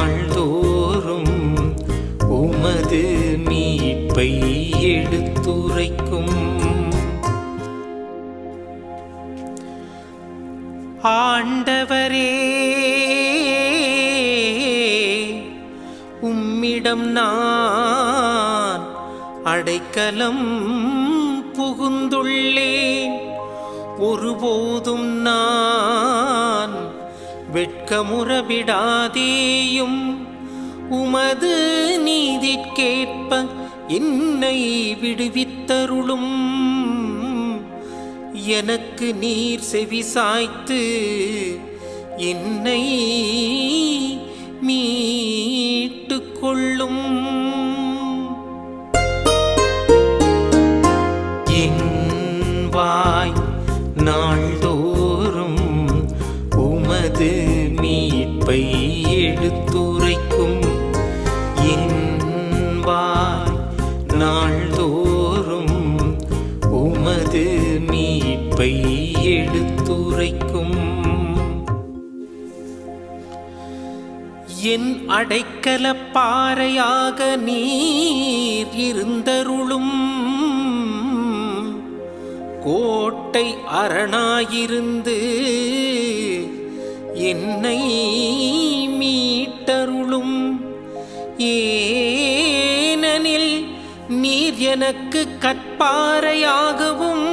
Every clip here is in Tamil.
நாள்தோறும் உமது மீட்பை எடுத்துரைக்கும். ஆண்டவரே உம்மிடம் நான் அடைக்கலம் புகுந்துள்ளேன். ஒருபோதும் நான் வெட்கமுறவிடாதேயும் உமது நீதிக்கேற்ப என்னை விடுவித்தருளும். எனக்கு நீர் செவி சாய்த்து என்னை மீட்டு கொள்ளும் என் வாய் மீட்பை எடுத்துரைக்கும் என் நாள்தோறும் உமது மீட்பை எடுத்துரைக்கும். என் அடைக்கல பாறையாக நீர் இருந்தருளும். கோட்டை அரணாயிருந்து என்னை மீட்டருளும். ஏனெனில் நீர் எனக்கு கற்பாறையாகவும்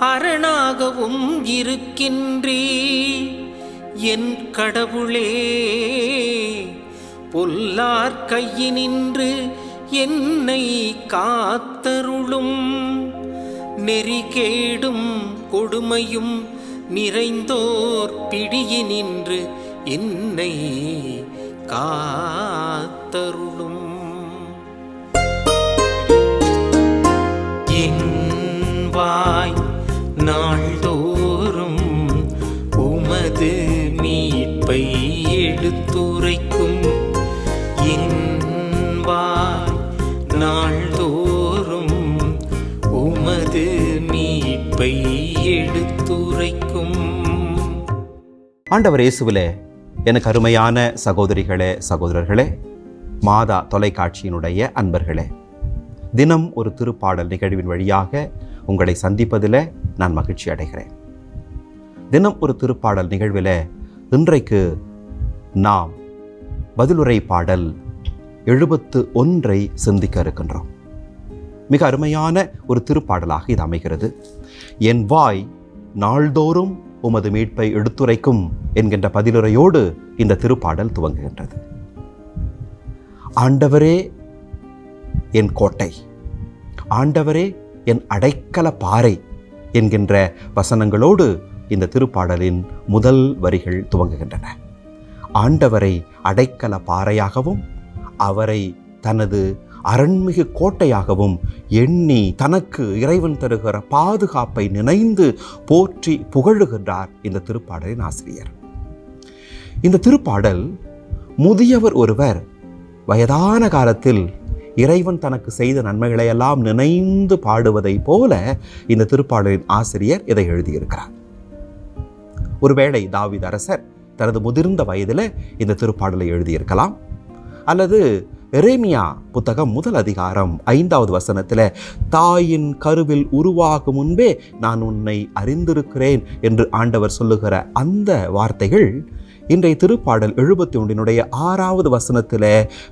அரணாகவும் இருக்கின்றீ. என் கடவுளே பொல்லார் கையினின்று என்னை காத்தருளும். நெறிகேடும் கொடுமையும் நிறைந்தோர் பிடியினின்று என்னை காத்தருளும். இன்பாய் நாள்தோறும் உமது மீட்பை எடுத்துரைக்கும். இன்பாய் நாள் உரைக்கும் ஆண்டவர் இயேசுவிலே எனக்கு அருமையான சகோதரிகளே சகோதரர்களே மாதா தொலைக்காட்சியினுடைய அன்பர்களே தினம் ஒரு திருப்பாடல் நிகழ்வின் வழியாக உங்களை சந்திப்பதில் நான் மகிழ்ச்சி அடைகிறேன். தினம் ஒரு திருப்பாடல் நிகழ்வில் இன்றைக்கு நாம் பதிலுரை பாடல் எழுபத்து ஒன்றை சிந்திக்க இருக்கின்றோம். மிக அருமையான ஒரு திருப்பாடலாக இது அமைகிறது. என் வாய் நாள்தோறும் உமது மீட்பை எடுத்துரைக்கும் என்கின்ற பதிலுரையோடு இந்த திருப்பாடல் துவங்குகின்றது. ஆண்டவரே என் கோட்டை. ஆண்டவரே என் அடைக்கல பாறை என்கின்ற வசனங்களோடு இந்த திருப்பாடலின் முதல் வரிகள் துவங்குகின்றன. ஆண்டவரை அடைக்கல பாறையாகவும் அவரை தனது அரண்மிகு கோட்டையாகவும் எண்ணி தனக்கு இறைவன் தருகிற பாதுகாப்பை நினைந்து போற்றி புகழுகின்றார் இந்த திருப்பாடலின் ஆசிரியர். இந்த திருப்பாடல் முதியவர் ஒருவர் வயதான காலத்தில் இறைவன் தனக்கு செய்த நன்மைகளை எல்லாம் நினைந்து பாடுவதைப் போல இந்த திருப்பாடலின் ஆசிரியர் இதை எழுதியிருக்கிறார். ஒருவேளை தாவீது அரசர் தனது முதிர்ந்த வயதில் இந்த திருப்பாடலை எழுதியிருக்கலாம் அல்லது எரேமியா புத்தகம் முதல் அதிகாரம் ஐந்தாவது வசனத்தில் தாயின் கருவில் உருவாகும் முன்பே நான் உன்னை அறிந்திருக்கிறேன் என்று ஆண்டவர் சொல்லுகிற அந்த வார்த்தைகள் இன்றைய திருப்பாடல் எழுபத்தி ஒன்றினுடைய ஆறாவது வசனத்தில்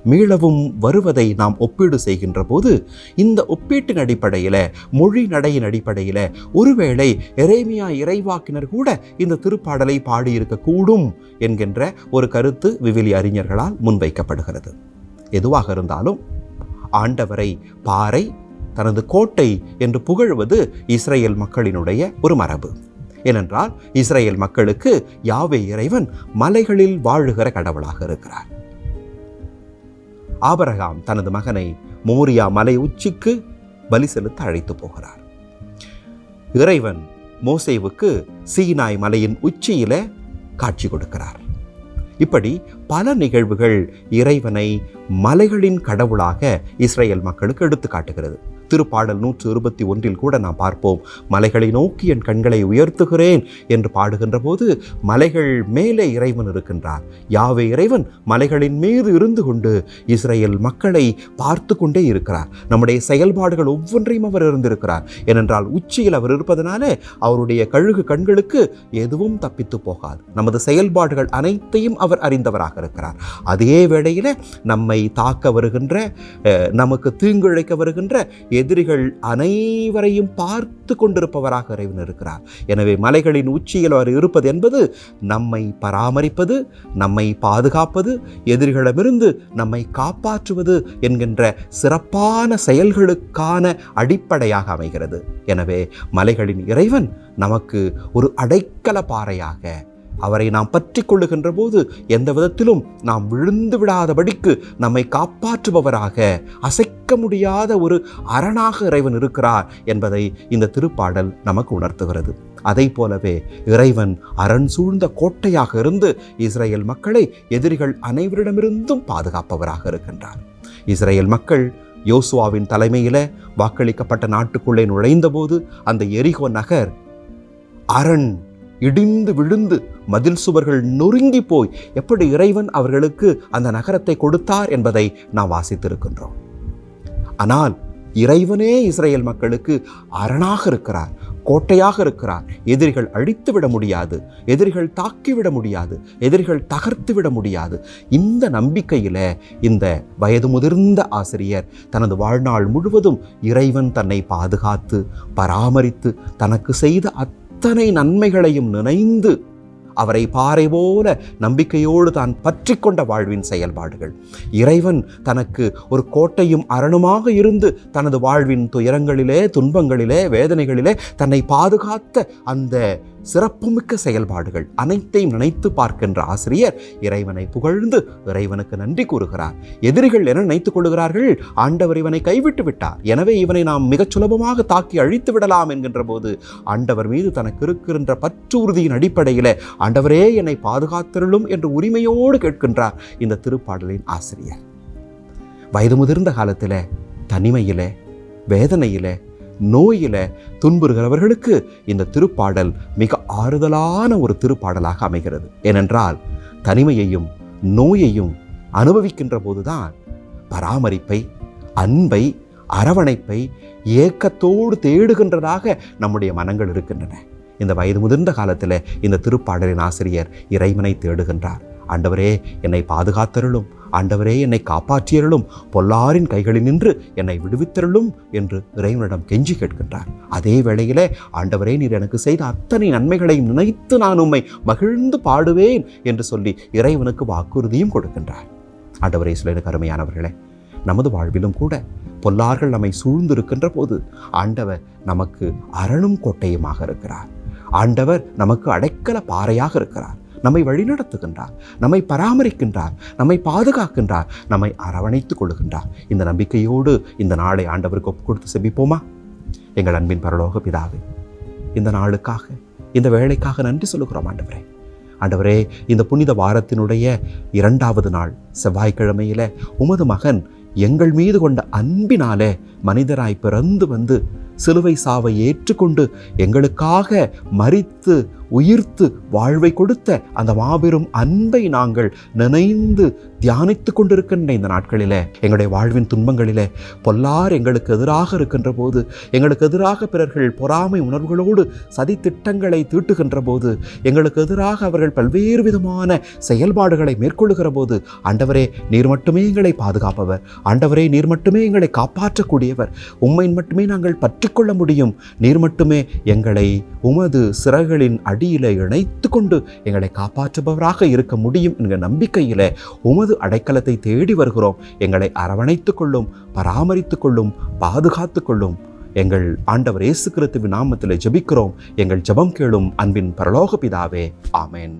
மீளவும் வருவதை நாம் ஒப்பீடு செய்கின்ற போது இந்த ஒப்பீட்டின் அடிப்படையில் மொழி நடையின் அடிப்படையில் ஒருவேளை எரேமியா இறைவாக்கினர் கூட இந்த திருப்பாடலை பாடியிருக்கக்கூடும் என்கின்ற ஒரு கருத்து விவிலி அறிஞர்களால் முன்வைக்கப்படுகிறது. எதுவாக இருந்தாலும் ஆண்டவரை பாறை தனது கோட்டை என்று புகழ்வது இஸ்ரேல் மக்களினுடைய ஒரு மரபு. ஏனென்றால் இஸ்ரேல் மக்களுக்கு யாவே இறைவன் மலைகளில் வாழுகிற கடவுளாக இருக்கிறார். ஆபரகாம் தனது மகனை மோரியா மலை உச்சிக்கு பலி செலுத்த அழைத்து போகிறார். இறைவன் மோசேவுக்கு சீனாய் மலையின் உச்சியில காட்சி கொடுக்கிறார். இப்படி பல நிகழ்வுகள் இறைவனை மலைகளின் கடவுளாக இஸ்ரேல் மக்களுக்கு எடுத்து காட்டுகிறது திருப்பாடல் நூற்று இருபத்தி ஒன்றில் கூட நாம் பார்ப்போம். மலைகளை நோக்கி என் கண்களை உயர்த்துகிறேன் என்று பாடுகின்ற போது மலைகள் மேலே இறைவன் இருக்கின்றார். யாவே இறைவன் மலைகளின் மீது இருந்து கொண்டு இஸ்ரேல் மக்களை பார்த்து கொண்டே இருக்கிறார். நம்முடைய செயல்பாடுகள் ஒவ்வொன்றையும் அவர் இருந்திருக்கிறார் ஏனென்றால் உச்சியில் அவர் இருப்பதனாலே அவருடைய கழுகு கண்களுக்கு எதுவும் தப்பித்து போகாது. நமது செயல்பாடுகள் அனைத்தையும் அவர் அறிந்தவராக இருக்கிறார். அதே வேளையில் நம்மை தாக்க வருகின்ற நமக்கு தீங்கிழைக்க வருகின்ற எதிரிகள் அனைவரையும் பார்த்து கொண்டிருப்பவராக இறைவன் இருக்கிறார். எனவே மலைகளின் உச்சியில் அவர் இருப்பது என்பது நம்மை பராமரிப்பது நம்மை பாதுகாப்பது எதிரிகளிடமிருந்து நம்மை காப்பாற்றுவது என்கின்ற சிறப்பான செயல்களுக்கான அடிப்படையாக அமைகிறது. எனவே மலைகளின் இறைவன் நமக்கு ஒரு அடைக்கல பாறையாக அவரை நாம் பற்றி கொள்ளுகின்ற போது எந்த விதத்திலும் நாம் விழுந்து விடாதபடிக்கு நம்மை காப்பாற்றுபவராக அசைக்க முடியாத ஒரு அரணாக இறைவன் இருக்கிறார் என்பதை இந்த திருப்பாடல் நமக்கு உணர்த்துகிறது. அதை போலவே இறைவன் அரண் சூழ்ந்த கோட்டையாக இருந்து இஸ்ரேல் மக்களை எதிரிகள் அனைவரிடமிருந்தும் பாதுகாப்பவராக இருக்கின்றார். இஸ்ரேல் மக்கள் யோசுவாவின் தலைமையில் வாக்களிக்கப்பட்ட நாட்டுக்குள்ளே நுழைந்தபோது அந்த எரிகோ நகர் அரண் இடிந்து விழுந்து மதில் சுவர்கள் நொறுங்கி போய் எப்படி இறைவன் அவர்களுக்கு அந்த நகரத்தை கொடுத்தார் என்பதை நாம் வாசித்திருக்கின்றோம். ஆனால் இறைவனே இஸ்ரேல் மக்களுக்கு அரணாக இருக்கிறார் கோட்டையாக இருக்கிறார். எதிரிகள் அழித்து விட முடியாது எதிரிகள் தாக்கிவிட முடியாது எதிரிகள் தகர்த்து விட முடியாது. இந்த நம்பிக்கையில் இந்த வயது முதிர்ந்த ஆசிரியர் தனது வாழ்நாள் முழுவதும் இறைவன் தன்னை பாதுகாத்து பராமரித்து தனக்கு செய்த அத்தனை நன்மைகளையும் நினைந்து அவரை பாறை போல நம்பிக்கையோடு தான் பற்றி கொண்ட வாழ்வின் செயல்பாடுகள். இறைவன் தனக்கு ஒரு கோட்டையும் அரணுமாக இருந்து தனது வாழ்வின் துயரங்களிலே துன்பங்களிலே வேதனைகளிலே தன்னை பாதுகாத்த அந்த சிறப்புமிக்க செயல்பாடுகள் அனைத்தையும் நினைத்து பார்க்கின்ற ஆசிரியர் இறைவனை புகழ்ந்து இறைவனுக்கு நன்றி கூறுகிறார். எதிரிகள் என நினைத்துக் கொள்கிறார்கள் ஆண்டவர் இவனை கைவிட்டு விட்டார். எனவே இவனை நாம் மிகச் சுலபமாக தாக்கி அழித்து விடலாம் என்கின்ற போது ஆண்டவர் மீது தனக்கு இருக்கின்ற பற்று உறுதியின் அடிப்படையில் ஆண்டவரே என்னை பாதுகாத்தருளும் என்று உரிமையோடு கேட்கின்றார் இந்த திருப்பாடலின் ஆசிரியர். வயது முதிர்ந்த காலத்தில் தனிமையில் வேதனையில் நோயில துன்புறுகிறவர்களுக்கு இந்த திருப்பாடல் மிக ஆறுதலான ஒரு திருப்பாடலாக அமைகிறது. ஏனென்றால் தனிமையையும் நோயையும் அனுபவிக்கின்ற போதுதான் பராமரிப்பை அன்பை அரவணைப்பை ஏக்கத்தோடு தேடுகின்றதாக நம்முடைய மனங்கள் இருக்கின்றன. இந்த வயது முதிர்ந்த காலத்தில் இந்த திருப்பாடலின் ஆசிரியர் இறைவனை தேடுகின்றார். ஆண்டவரே என்னை பாதுகாத்தருளும். ஆண்டவரே என்னை காப்பாற்றியருளும். பொல்லாரின் கைகளில் நின்று என்னை விடுவித்தருளும் என்று இறைவனிடம் கெஞ்சி கேட்கின்றார். அதே வேளையிலே ஆண்டவரே நீர் எனக்கு செய்த அத்தனை நன்மைகளையும் நினைத்து நான் உம்மை மகிழ்ந்து பாடுவேன் என்று சொல்லி இறைவனுக்கு வாக்குறுதியும் கொடுக்கின்றார். ஆண்டவரே சில அருமையானவர்களே நமது வாழ்விலும் கூட பொல்லார்கள் நம்மை சூழ்ந்திருக்கின்ற போது ஆண்டவர் நமக்கு அரணும் கோட்டையுமாக இருக்கிறார். ஆண்டவர் நமக்கு அடைக்கல பாறையாக இருக்கிறார். நம்மை வழிநடத்துகின்றார் நம்மை பராமரிக்கின்றார் நம்மை பாதுகாக்கின்றார் நம்மை அரவணைத்துக் கொள்கின்றார் இந்த நம்பிக்கையோடு இந்த நாளை ஆண்டவருக்கு ஒப்பு கொடுத்து செபிப்போமா? எங்கள் அன்பின் பரலோக பிதாவே இந்த நாளுக்காக இந்த வேலைக்காக நன்றி சொல்லுகிறோம் ஆண்டவரே. ஆண்டவரே இந்த புனித வாரத்தினுடைய இரண்டாவது நாள் செவ்வாய்க்கிழமையில் உமது மகன் எங்கள் மீது கொண்ட அன்பினாலே மனிதராய் பிறந்து வந்து சிலுவை சாவை ஏற்றுக்கொண்டு எங்களுக்காக மறித்து உயிர்த்து வாழ்வை கொடுத்த அந்த மாபெரும் அன்பை நாங்கள் நினைந்து தியானித்து கொண்டிருக்கின்ற இந்த நாட்களிலே எங்களுடைய வாழ்வின் துன்பங்களிலே பொல்லார் எங்களுக்கு எதிராக இருக்கின்ற போது எங்களுக்கு எதிராக பிறர்கள் பொறாமை உணர்வுகளோடு சதி திட்டங்களை தீட்டுகின்ற போது எங்களுக்கு எதிராக அவர்கள் பல்வேறு விதமான செயல்பாடுகளை மேற்கொள்ளுகிற போது ஆண்டவரே நீர் மட்டுமே எங்களை பாதுகாப்பவர். ஆண்டவரே நீர் மட்டுமே எங்களை காப்பாற்றக்கூடியவர். உண்மையின் மட்டுமே நாங்கள் பற்றிக்கொள்ள முடியும். நீர் மட்டுமே எங்களை உமது சிறகுகளின் அடியிலே இணைத்து கொண்டு எங்களை காப்பாற்றுபவராக இருக்க முடியும் என்கிற நம்பிக்கையிலே உமது அடைக்கலத்தை தேடி வருகிறோம். எங்களை அரவணைத்து கொள்ளும் பராமரித்து கொள்ளும் பாதுகாத்து கொள்ளும். எங்கள் ஆண்டவர் இயேசு கிறிஸ்துவின் நாமத்தில் ஜெபிக்கிறோம். எங்கள் ஜெபம் கேளும் அன்பின் பரலோக பிதாவே. ஆமேன்.